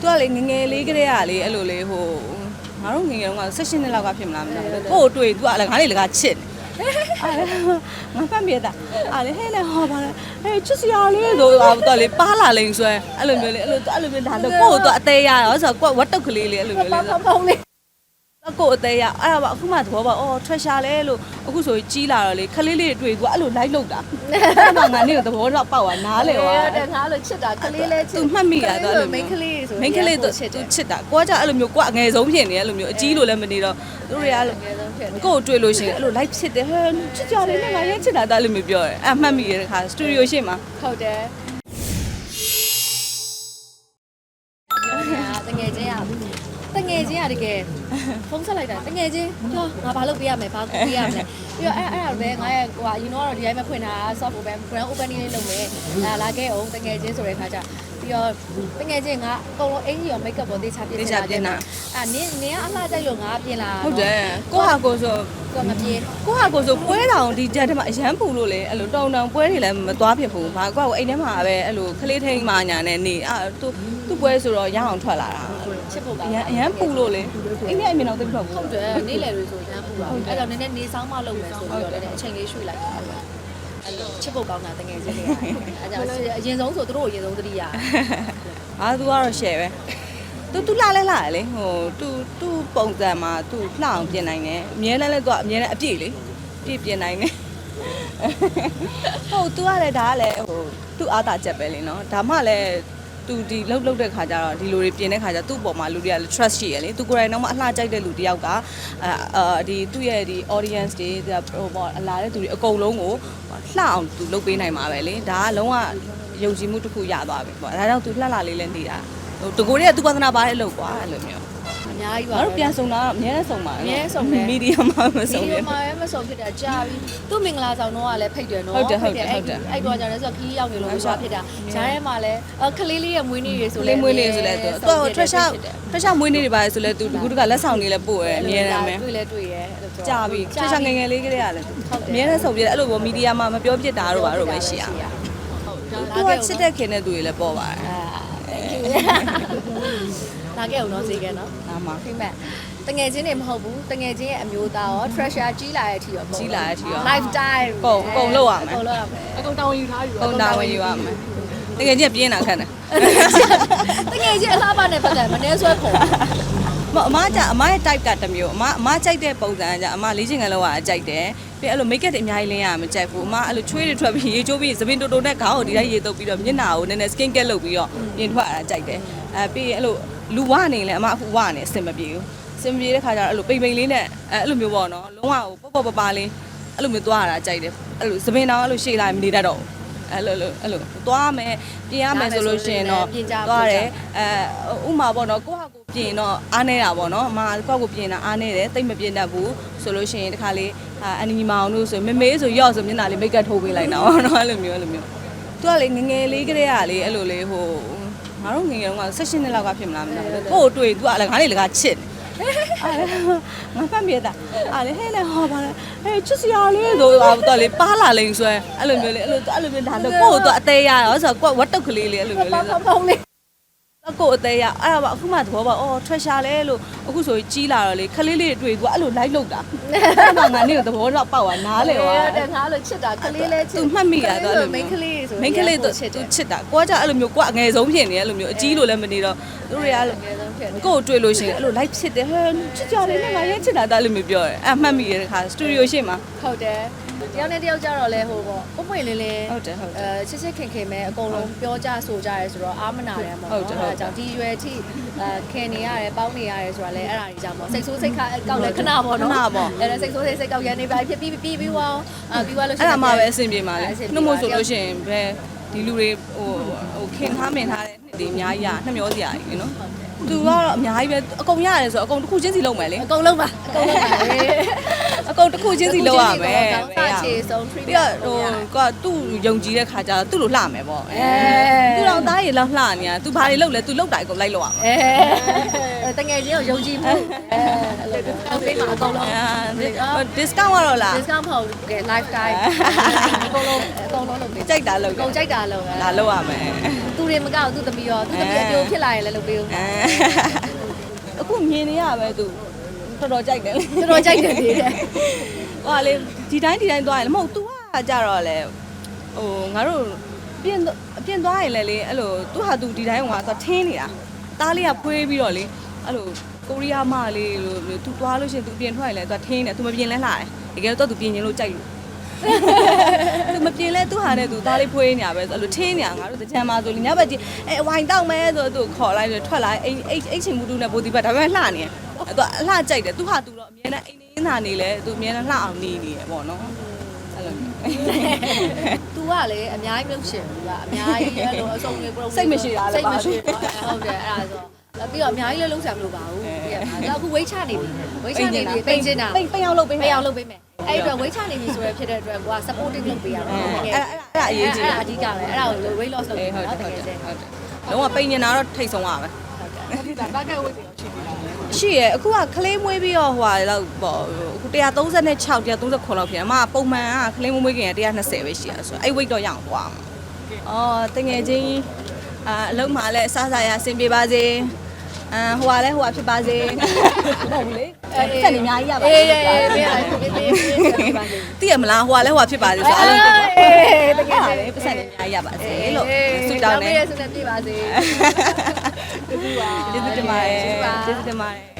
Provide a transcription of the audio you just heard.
သူကလေငငယ်လေးကလေးကလေအဲ့လိုလေဟိုငါတို့ငငယ်တုန်းက16နှစ်လောက်ကဖြစ်မလားမသိဘူးကို့ကိုတွေ့သူကလည်းငါလေးလကချစ်နေငါဖတ်ပြတာအားလေဟဲ့လေဟောပါလေဟဲ့ချစ်စရာလေးဆိုတော့တော့လေပါလာလိမ့်ဆွဲအဲ့လိုမျိုးလေအဲ့လိုအဲ့လိုမျိုးဒါတော့ကို့ကိုတော့အသေးရရောဆိုတော့ကို့ဝတ်တုတ်ကလေးလေးအဲ့လိုမျိုးလေးဖဖုံးလေး အကိုအသေးရအဲ့ဒါပါအခုမှသဘောပေါက်အော် treasure လဲလို့အခုဆိုကြီးလာတော့လေခလေးလေးတွေ့သူကအဲ့လိုလိုက်လောက်တာအဲ့တော့ငါနေတော့သဘောတော့ပေါက်သွားနားလေဟောတဲ့ငါလို့ချစ်တာကလေးလေးချစ်သူမှတ်မိတာတော့အဲ့လိုမိန်းကလေးဆိုမိန်းကလေးတော့သူချစ်တာကိုကကြအဲ့လိုမျိုးကိုကအငယ်ဆုံးဖြစ်နေအဲ့လိုမျိုးအကြီးလို့လည်းမနေတော့သူတွေကအဲ့လိုငယ်ဆုံးဖြစ်နေကိုကိုတွေ့လို့ရှိရင်အဲ့လို live ဖြစ်တယ်ဟဲ့ချစ်ကြလေးနဲ့ငါရဲချစ်တာတော့အဲ့လိုမျိုးပြောတယ်အဲ့မှတ်မိရတဲ့ခါစတူဒီယိုရှေ့မှာဟုတ်တယ် တငယ်ချင်းရတကယ်ဖုန်းဆက်လိုက်တာတငယ်ချင်းပြောငါဘာလုပ်ပေးရမလဲဘာကူပေးရမလဲပြီးတော့အဲ့အဲ့ဒါပဲငါရဲ့ဟိုဟာ you know တော့ဒီတိုင်းပဲဖွင့်တာ soft open grand opening လေးလုပ်မယ်လာလာခဲ့အောင်တငယ်ချင်းဆိုတဲ့ခါကျပြီးတော့တငယ်ချင်းကအကုန်လုံးအင်ကြီးရော make up ပေါ်တေချာပြင်တေချာပြင်တာအာနင်းနင်းကအလှကြိုက်လို့ငါပြင်လာဟုတ်တယ်ကိုဟာကိုဆိုကိုမပြေကိုဟာကိုဆိုပွဲတောင်ဒီကြက်ထဲမှာအရန်ပူလို့လေအဲ့လိုတောင်တောင်ပွဲတွေလည်းမသွားဖြစ်ဘူးဘာကိုကအိမ်ထဲမှာပဲအဲ့လိုခလေးထိန်မာညာနဲ့နေအာသူသူ့ပွဲဆိုတော့ရအောင်ထွက်လာတာ ချစ်ဖို့ပါအရန်အရန်ပူလို့လေအိမ်ထဲအမြင်တော့သိပ်ထွက်ဘူးဟုတ်တယ်နေ့လယ်တွေဆိုရမ်းပူပါအဲ့တော့နည်းနည်းနေဆောင်မလုပ်မယ်ဆိုပြီးတော့လည်းအချိန်လေးရွှေ့လိုက်တာပဲအဲ့လိုချစ်ဖို့ကောင်းတာတကယ်ချင်းတွေကအဲ့ကြောင့်အရင်ဆုံးဆိုသူတို့အရင်ဆုံးသတိရအာသူကတော့ share ပဲသူသူလှလဲလှရလေဟိုသူသူပုံစံမှာသူလှအောင်ပြင်နိုင်တယ်အမြဲတမ်းလဲသူကအမြဲတမ်းအပြည့်လေပြည့်ပြင်နိုင်တယ်ဟုတ်သူကလည်းဒါကလည်းဟိုသူ့အားသာချက်ပဲလေနော်ဒါမှလည်း သူဒီလှုပ်လှုပ်တဲ့ခါကျတော့ဒီလိုတွေပြင်တဲ့ခါကျသူ့ပေါ်မှာလူတွေကလည်း trust ရှိရလေသူကိုယ်တိုင်တော့မှအလှကြိုက်တဲ့လူတယောက်ကအာအာဒီသူ့ရဲ့ဒီ audience တွေဟိုပေါ့အလာတဲ့သူတွေအကုန်လုံးကိုလှအောင်သူလုပ်ပေးနိုင်မှာပဲလေဒါကလုံးဝယုံကြည်မှုတစ်ခုရသွားပြီပေါ့ဒါကြောင့်သူလှလှလေးလည်းနေတာဟိုတကူတွေကသူပသနာပါတဲ့လို့ကွာအဲ့လိုမျိုး အများကြီးပါငါတို့ပြန်ဆုံတာအများနဲ့ဆုံပါအများနဲ့ဆုံတယ်မီဒီယာမှာမဒီဆုံလိုဘူးမှလည်းမဆုံးဖြစ်တာကြာပြီသူ့မင်္ဂလာဆောင်တော့ကလည်းဖိတ်တယ်နော်ဟုတ်တယ်ဟုတ်တယ်ဟုတ်တယ်အဲ့တော့ကြာတယ်ဆိုတော့ခီးရောက်နေလို့ရှာဖြစ်တာဂျားထဲမှာလည်းခလေးလေးရဲ့မွေးနေ့တွေဆိုဆိုလဲလေမွေးနေ့ဆိုလဲသူသူထရက်ရှာထရက်ရှာမွေးနေ့တွေပါဆိုလဲသူတကူတကလက်ဆောင်လေးလည်းပို့ရဲအများနဲ့မယ်တွေ့လဲတွေ့ရဲအဲ့လိုပြောကြာပြီထရက်ရှာငယ်ငယ်လေးကလေးကလည်းအများနဲ့ဆုံပြတယ်အဲ့လိုပေါ့မီဒီယာမှာမပြောပြတာတို့ပါတော့ပဲရှိရဟုတ်သူကချစ်တဲ့ခင်တဲ့သူတွေလည်းပေါ်ပါတယ် လာခဲ့အောင်နော်ဈေးကဲနော်ဒါမှဖိမက်တငယ်ချင်းတွေမဟုတ်ဘူးတငယ်ချင်းရဲ့အမျိုးသားရော treasure ကြီးလာတဲ့အထိရောကြီးလာတဲ့အထိရော lifetime ကုန်ကုန်လောက်ရမယ်ကုန်လောက်ရမယ်အကုန်တောင်းယူထားယူပုံတာဝင်ယူရမယ် တကယ်ကြီးကပြင်းတာခက်တယ်တငယ်ချင်းအလားပါနဲ့ပတ်သက်မနှဲဆွဲခုံမအမကြအမရဲ့ type ကတစ်မျိုးအမအမကြိုက်တဲ့ပုံစံကကြအမလေးချင်ကလေးကအကြိုက်တယ်ပြီးအဲ့လို make up တွေအများကြီးလင်းရမကြိုက်ဘူးအမအဲ့လိုချွေးတွေထွက်ပြီးရေချိုးပြီးသပင်တိုတိုနဲ့ခေါင်းကိုဒီတိုင်းရေတုပ်ပြီးတော့မျက်နှာကိုနည်းနည်း skin care လုပ်ပြီးတော့ပြင်ထွက်ရတာကြိုက်တယ်အဲပြီးရင်အဲ့လိုလူဝနေလဲအမအခုဝနေအဆင်မပြေဘူးအဆင်မပြေတဲ့ခါကျတော့အဲ့လိုပိန်ပိန်လေးနဲ့အဲအဲ့လိုမျိုးပေါ့နော်လုံးဝပေါ့ပေါ့ပပလေးအဲ့လိုမျိုးသွားရတာကြိုက်တယ်အဲ့လိုသပင်တောင်အဲ့လိုရှေ့လိုက်မနေတတ်တော့ဘူး အဲ့လိုလိုအဲ့လိုသွားမယ်ပြင်ရမယ်ဆိုလို့ရှိရင်တော့သွားတယ်အဲဥမာပေါ့နော်ကိုယ့်ဟာကိုပြင်တော့အားနေတာပေါ့နော်အမကိုယ့်ကိုပြင်တာအားနေတယ်တိတ်မပြင်တတ်ဘူးဆိုလို့ရှိရင်တခါလေးအန်နီမောင်တို့ဆိုမေမေဆိုရော့ဆိုမျက်နှာလေးမိတ်ကပ်ထိုးပေးလိုက်တာပေါ့နော်အဲ့လိုမျိုးအဲ့လိုမျိုးသူကလေငငယ်လေးကလေးကလေအဲ့လိုလေးဟိုငါတို့ငငယ်တုန်းက16နှစ်လောက်ကဖြစ်မလားမသိဘူးကို့ကိုတွေ့သူကလည်းငါလေးလကချစ် နေငါဖတ်ပြတာအားလေဟဲ့လေဟောပါလေဟဲ့ချစ်စရာလေးဆိုတော့လေပါလာလိမ့်ဆွဲအဲ့လိုမျိုးလေအဲ့လိုအဲ့လိုမျိုးဒါတော့ကို့ကိုတော့အသေးရရောဆိုတော့ကို့ဝတ်တုတ်ကလေးလေးအဲ့လိုမျိုးလေးဖဖုံးလေးအကိုအသေးရအဲ့ဒါပါအခုမှသဘောပေါက်အော် treasure လဲလို့အခုဆိုကြီးလာတော့လေခလေးလေးတွေ့သူကအဲ့လို live လောက်တာအဲ့တော့ငါနေတော့သဘောတော့ပေါက်သွားနားလေဟောတဲ့ငါလို့ချစ်တာကလေးလေးချစ်သူမှတ်မိတာတော့အဲ့လိုမိန်းကလေးဆိုမိန်းကလေးတော့သူချစ်တာကိုကကြအဲ့လိုမျိုးကိုကအငယ်ဆုံးဖြစ်နေတယ်အဲ့လိုမျိုးအကြီးလို့လည်းမနေတော့သူတွေကအဲ့လိုငယ်ဆုံးဖြစ်နေ ကိုကိုတွေ့လို့ရှိရင်အဲ့လို live ဖြစ်တယ်ဟဲ့ချစ်ကြလေးနဲ့ငါရဲချစ်တာတော့အဲ့လိုမျိုးပြောတယ်အဲ့မှတ်မိရတဲ့ခါစတူဒီယိုရှေ့မှာဟုတ်တယ်တယောက်နဲ့တယောက်ကြတော့လဲဟိုပေါ့ပွပွင့်လင်းလင်းဟုတ်တယ်ဟုတ်တယ်အဲချစ်ချစ်ခင်ခင်ပဲအကုန်လုံးပြောကြဆိုကြရဲဆိုတော့အာမနာတယ်ပေါ့ဟုတ်တယ်ဟုတ်တယ်ကြောင့်ဒီရွယ်ထိအဲခင်နေရတယ်ပေါင်းနေရတယ်ဆိုတာလဲအဲ့ဒါကြီးကြောင့်ပေါ့စိတ်ဆိုးစိတ်ခါကောက်လဲခဏပေါ့နော်ခဏပေါ့အဲ့ဒါစိတ်ဆိုးစိတ်စိတ်ကောက်ရနေပါဖြစ်ပြီးပြီးပြီးသွားအာပြီးသွားလို့ရှိအဲ့ရင်ဒါမှပဲအဆင်ပြေမှာလေအဲ့အဆင်ပြေနှုတ်မို့ဆိုလို့ရှိရင်ဘယ်ဒီလူတွေဟိုဟိုခင်ထားမင်ထားတဲ့နှစ်တွေအများကြီးရနှမျောစရာကြီးနော် သူကတော့အများကြီးပဲအကုန်ရတယ်ဆိုတော့အကုန်တစ်ခုချင်းစီလုံးမယ်လေအကုန်လုံးပါအကုန်လုံးပါလေအကုန်တစ်ခုချင်းစီလုံးရမယ်ကောင်းစားချေဆုံး treat ပြီးတော့ဟိုကသူ့ယုံကြည်တဲ့ခါကျတော့သူ့လိုလှမယ်ပေါ့အဲသူတော့သားရည်လောက်လှနေတာသူဘာတွေလုပ်လဲသူလုပ်တာအကုန်လိုက်လို့ရမှာအဲတငယ်ချင်းကိုယုံကြည်မှုအဲအဲ့လိုတော့ပေးမှာအကုန်လုံးအဲ discount ကတော့လား discount မဟုတ်ဘူးကဲ lifetime အကုန်လုံးအကုန်လုံးလုပ်ပေး ကြိုက်တာလုပ် အကုန်ကြိုက်တာလုပ် လာလုပ်ရမယ် သူ တွေမကောက်သူ့သမီးရောသူ့သမီးအပြိုဖြစ်လာရင်လည်းလုပ်ပေးဦး အဲအခုမြင်နေရပဲသူတော်တော်ကြိုက်တယ်လေ တော်တော်ကြိုက်တယ်လေတဲ့ ဟိုကလေဒီတိုင်းဒီတိုင်းသွားရင်မဟုတ် तू ကကြတော့လေဟိုငါတို့ပြင်အပြင်သွားရင်လည်းလေအဲ့လိုသူဟာ तू ဒီတိုင်းကသွားထင်းနေတာသားလေးကဖွေးပြီးတော့လေအဲ့လိုကိုရီးယားမလေးလို तू သွားလို့ရှိရင် तू ပြင်ထွက်ရင်လည်း तू ထင်းတယ် तू မပြင်လဲလာတယ်တကယ်တော့ तू ပြင်ရင်လို့ကြိုက်လို့ သူမပြေလဲသူဟာနဲ့သူသားလေးဖွေးနေရပဲဆိုအဲ့လိုထင်းနေရငါတို့တကြံမှာဆိုလေညဘက်ကြီးအဲဝိုင်တောက်မဲဆိုသူခေါ်လိုက်ဆိုထွက်လာအိမ်အိမ်အိမ်ချင်းမူတူနဲ့ဘိုးဒီဘက်ဒါပေမဲ့လှနေတယ်သူအလှကြိုက်တယ်သူဟာသူတော့အမြဲတမ်းအိမ်နေသာနေလဲသူအမြဲတမ်းလှအောင်နေနေရပေါ့နော်အဲ့လို။ तू ကလည်းအများကြီးမြုပ်ရှင်ဘူးကအများကြီးအဲ့လိုအစုံလေးပုံစိတ်မရှိတာလည်းပါစိတ်မရှိဘူးဟုတ်တယ်အဲ့ဒါဆိုအဲ့ပြီးတော့အများကြီးလည်းလုံးချမလို့ပါဘူး။ပြီးရတာ။ဒါအခုဝိတ်ချနေပြီ။ဝိတ်ချနေပြီပိတ်ချင်တာ။ပိတ်ပိတ်အောင်လုပ်ပေးမယ်။ပိတ်အောင်လုပ်ပေးမယ်။ အဲ့အတွက်ဝိတ်ချနေပြီဆိုရဖြစ်တဲ့အတွက်ကိုက supporting လုပ်ပေးရတော့အဲ့တကယ်အဲ့အဲ့အရေးကြီးအဲ့တာဒါအဓိကပဲအဲ့ဒါကို weight loss လုပ်အေးပေးဟုတ်နော်တယ်တဟုတ်ကတယ်ယ်ဟုချင်းတ်တယ်လုံးဝပိတ်နေတာတော့ထိတ်ဆုံးပါပဲဟုတ်တယ်ဒီကဘာကဝိတ်တယ်ရှိပြီလားရှိရအခုကကလေးမွေးပြီးတော့ဟိုဟာလောက်ပေါ့အခု136 139လောက်ဖြစ်တယ်အမကပုံမှန်ကကလေးမွေးခင်က120ပဲရှိရဆိုအဲ့ weight တော့ရအောင်သွားမှာအော်တငယ်ချင်းအာအလုံးမှာလည်းအစားအစာရအဆင်ပြေပါစေအာဟိုကလည်းဟိုကဖြစ်ပါစေဟုတ်ဘူးလေ အဲ့ဆက်နေအများကြီးရပါအေးအေးအေးမင်းအဲ့ဒီဒီဒီပါနေသိရမလားဟိုကလည်းဟိုကဖြစ်ပါစေဆိုအဲ့လိုအေးတကယ်ဟာချင်းလေပတ်စံနေအများကြီးရပါစေလို့ဆုတောင်းနေဆုတောင်းနေဆုနေပြပါစေကျေးဇူးတင်ပါတယ်ကျေးဇူးတင်ပါတယ်